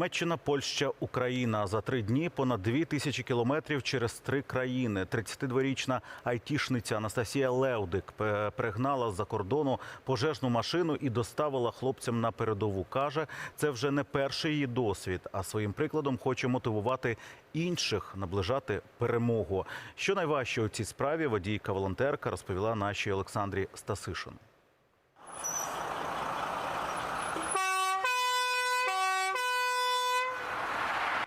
Німеччина, Польща, Україна за три дні понад дві тисячі кілометрів через три країни. 32-річна айтішниця Анастасія Леудик пе- пригнала з-за кордону пожежну машину і доставила хлопцям на передову. каже, це вже не перший її досвід, а своїм прикладом хоче мотивувати інших наближати перемогу. Що найважче у цій справі водійка-волонтерка розповіла нашій Олександрі Стасишин.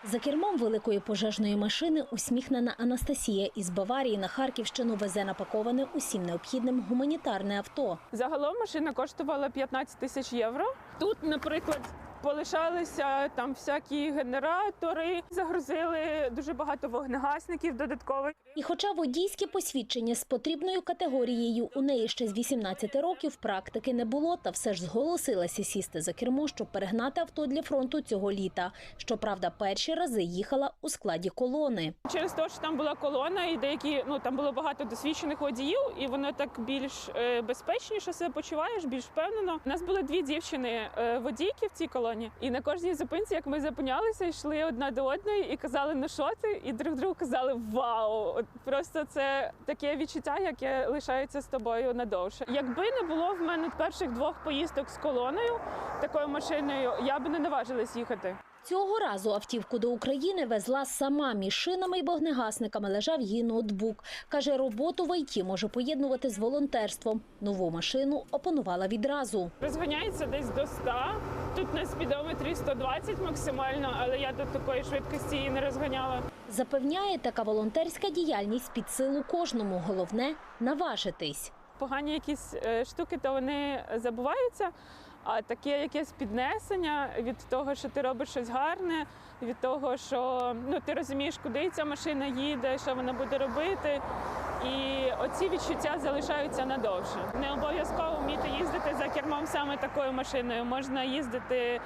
За кермом великої пожежної машини усміхнена Анастасія із Баварії на Харківщину везе напаковане усім необхідним гуманітарне авто. Загалом машина коштувала 15 тисяч євро. Тут, наприклад, полишалися там всякі генератори, загрузили дуже багато вогнегасників додаткових. І хоча водійське посвідчення з потрібною категорією у неї ще з 18 років практики не було, та все ж зголосилася сісти за кермо, щоб перегнати авто для фронту цього літа. Щоправда, перші рази їхала у складі колони. Через те, що там була колона, і деякі ну там було багато досвідчених водіїв, і воно так більш е, безпечніше себе почуваєш, більш впевнено. У нас були дві дівчини е, водійки в цій колоні, і на кожній зупинці, як ми зупинялися, йшли одна до одної і казали, ну що ти? І друг другу казали Вау! От просто це таке відчуття, яке лишається з тобою надовше. Якби не було в мене перших двох поїздок з колоною, такою машиною, я б не наважилась їхати. Цього разу автівку до України везла сама. Між шинами і вогнегасниками лежав її ноутбук. Каже, роботу в ІТ може поєднувати з волонтерством. Нову машину опанувала відразу. Розганяється десь до 100. Тут на спідометрі 120 максимально, але я до такої швидкості її не розганяла. Запевняє, така волонтерська діяльність під силу кожному. Головне наважитись. Погані якісь е, штуки, то вони забуваються. А таке якесь піднесення від того, що ти робиш щось гарне, від того, що ну ти розумієш, куди ця машина їде, що вона буде робити. І оці відчуття залишаються надовше. Не обов'язково вміти їздити за кермом саме такою машиною. Можна їздити,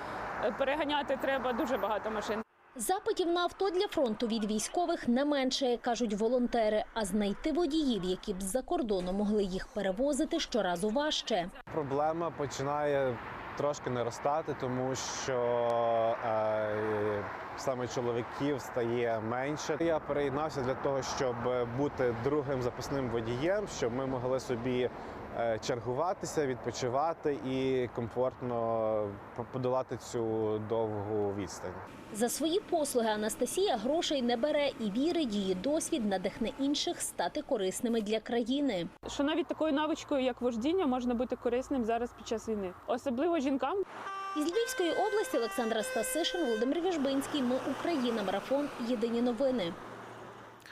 переганяти треба дуже багато машин. Запитів на авто для фронту від військових не менше, кажуть волонтери. А знайти водіїв, які б з-за кордону могли їх перевозити, щоразу важче. Проблема починає трошки наростати, тому що е, саме чоловіків стає менше. Я переєднався для того, щоб бути другим запасним водієм, щоб ми могли собі е, чергуватися, відпочивати і комфортно подолати цю довгу відстань. За свої послуги Анастасія грошей не бере і вірить, її досвід надихне інших стати корисними для країни. Що навіть такою навичкою, як вождіння, можна бути корисним зараз під час війни, особливо жінкам. Із Львівської області Олександра Стасишин, Володимир Віжбинський. Ми Україна. Марафон. Єдині новини.